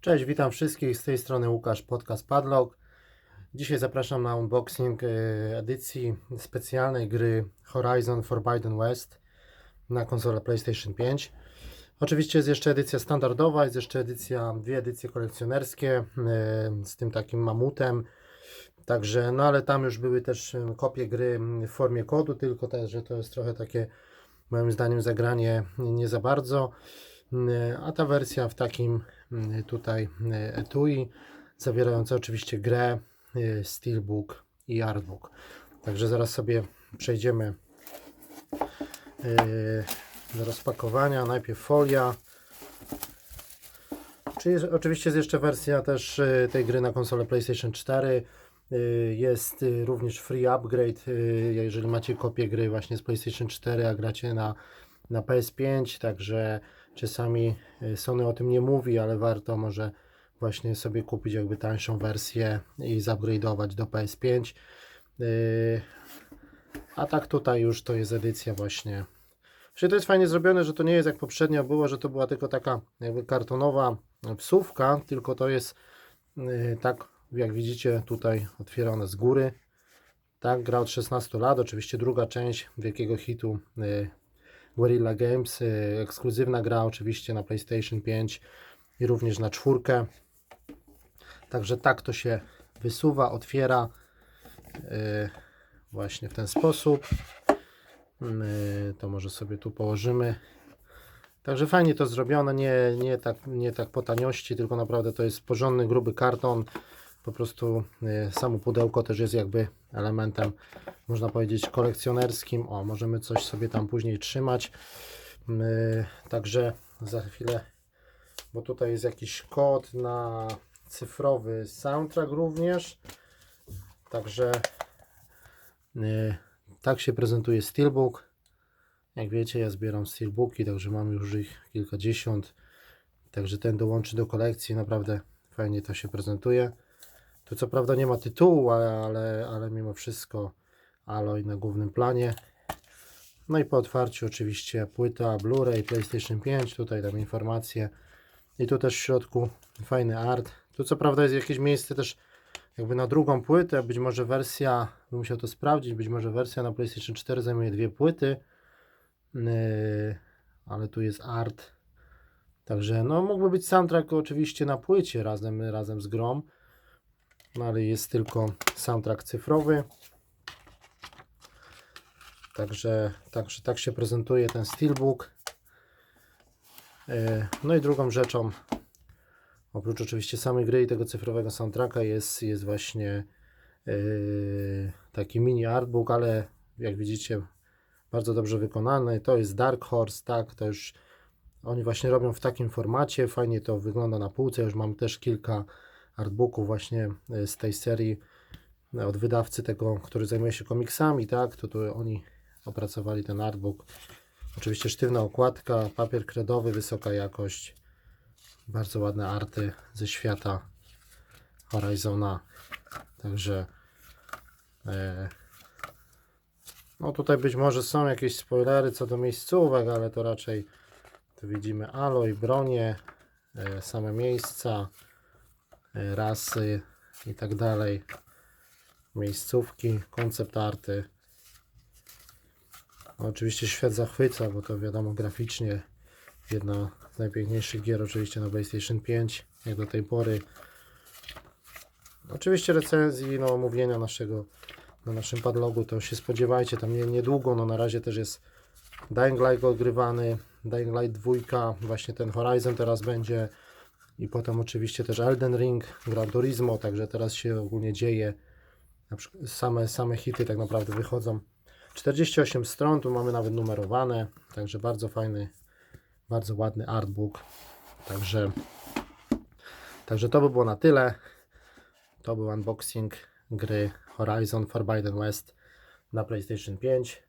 Cześć, witam wszystkich. Z tej strony Łukasz, podcast Padlock. Dzisiaj zapraszam na unboxing e, edycji specjalnej gry Horizon Forbidden West na konsolę PlayStation 5. Oczywiście jest jeszcze edycja standardowa, jest jeszcze edycja, dwie edycje kolekcjonerskie e, z tym takim mamutem. Także, no ale tam już były też e, kopie gry w formie kodu, tylko też, że to jest trochę takie moim zdaniem zagranie nie za bardzo. A ta wersja w takim tutaj e, etui, zawierająca oczywiście grę, e, steelbook i artbook. Także zaraz sobie przejdziemy do rozpakowania. Najpierw folia. Czyli oczywiście jest jeszcze wersja też tej gry na konsolę PlayStation 4. E, Jest również free upgrade, jeżeli macie kopię gry właśnie z PlayStation 4, a gracie na, na PS5, także czasami e, Sony o tym nie mówi, ale warto może właśnie sobie kupić jakby tańszą wersję i zupgrade'ować do PS5. E, A tak tutaj już to jest edycja właśnie Czyli to jest fajnie zrobione, że to nie jest jak poprzednio było, że to była tylko taka jakby kartonowa psówka, tylko to jest yy, tak jak widzicie tutaj otwierane z góry. Tak, gra od 16 lat, oczywiście druga część wielkiego hitu Guerrilla Games, yy, ekskluzywna gra oczywiście na PlayStation 5 i również na czwórkę. Także tak to się wysuwa, otwiera yy, właśnie w ten sposób. My to może sobie tu położymy. Także fajnie to zrobione, nie, nie, tak, nie tak po taniości, tylko naprawdę to jest porządny, gruby karton. Po prostu y, samo pudełko też jest jakby elementem, można powiedzieć, kolekcjonerskim. O, możemy coś sobie tam później trzymać. Y, Także za chwilę, bo tutaj jest jakiś kod na cyfrowy soundtrack również. Także y, tak się prezentuje Steelbook. Jak wiecie, ja zbieram Steelbooki, także mam już ich kilkadziesiąt. Także ten dołączy do kolekcji. Naprawdę fajnie to się prezentuje. Tu co prawda nie ma tytułu, ale, ale, mimo wszystko Alloy na głównym planie. No i po otwarciu oczywiście płyta Blu-ray PlayStation 5. Tutaj tam informacje. I tu też w środku fajny art. Tu co prawda jest jakieś miejsce też jakby na drugą płytę, być może wersja, bym musiał to sprawdzić, być może wersja na PlayStation 4 zajmuje dwie płyty, yy, ale tu jest art, także no mógłby być soundtrack oczywiście na płycie razem, razem z grą, no ale jest tylko soundtrack cyfrowy, także, także tak się prezentuje ten steelbook, yy, no i drugą rzeczą Oprócz oczywiście samej gry i tego cyfrowego soundtracka jest, jest właśnie yy, taki mini artbook, ale jak widzicie bardzo dobrze wykonany. To jest Dark Horse, tak, to już oni właśnie robią w takim formacie, fajnie to wygląda na półce, już mam też kilka artbooków właśnie yy, z tej serii yy, od wydawcy tego, który zajmuje się komiksami, tak, to tu oni opracowali ten artbook. Oczywiście sztywna okładka, papier kredowy, wysoka jakość. Bardzo ładne arty ze świata Horizona. Także e, no tutaj być może są jakieś spoilery co do miejscówek, ale to raczej tu widzimy aloj, bronie, e, same miejsca, e, rasy i tak dalej. Miejscówki, koncept arty. No, oczywiście świat zachwyca, bo to wiadomo graficznie jedna z najpiękniejszych gier oczywiście na PlayStation 5 jak do tej pory. Oczywiście recenzji, no omówienia naszego na naszym padlogu to się spodziewajcie, tam nie, niedługo, no na razie też jest Dying Light odgrywany, Dying Light 2, właśnie ten Horizon teraz będzie i potem oczywiście też Elden Ring, Gran Turismo, także teraz się ogólnie dzieje, same, same hity tak naprawdę wychodzą. 48 stron, tu mamy nawet numerowane, także bardzo fajny bardzo ładny artbook. Także, także to by było na tyle. To był unboxing gry Horizon Forbidden West na PlayStation 5.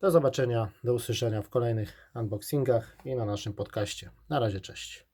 Do zobaczenia, do usłyszenia w kolejnych unboxingach i na naszym podcaście. Na razie, cześć.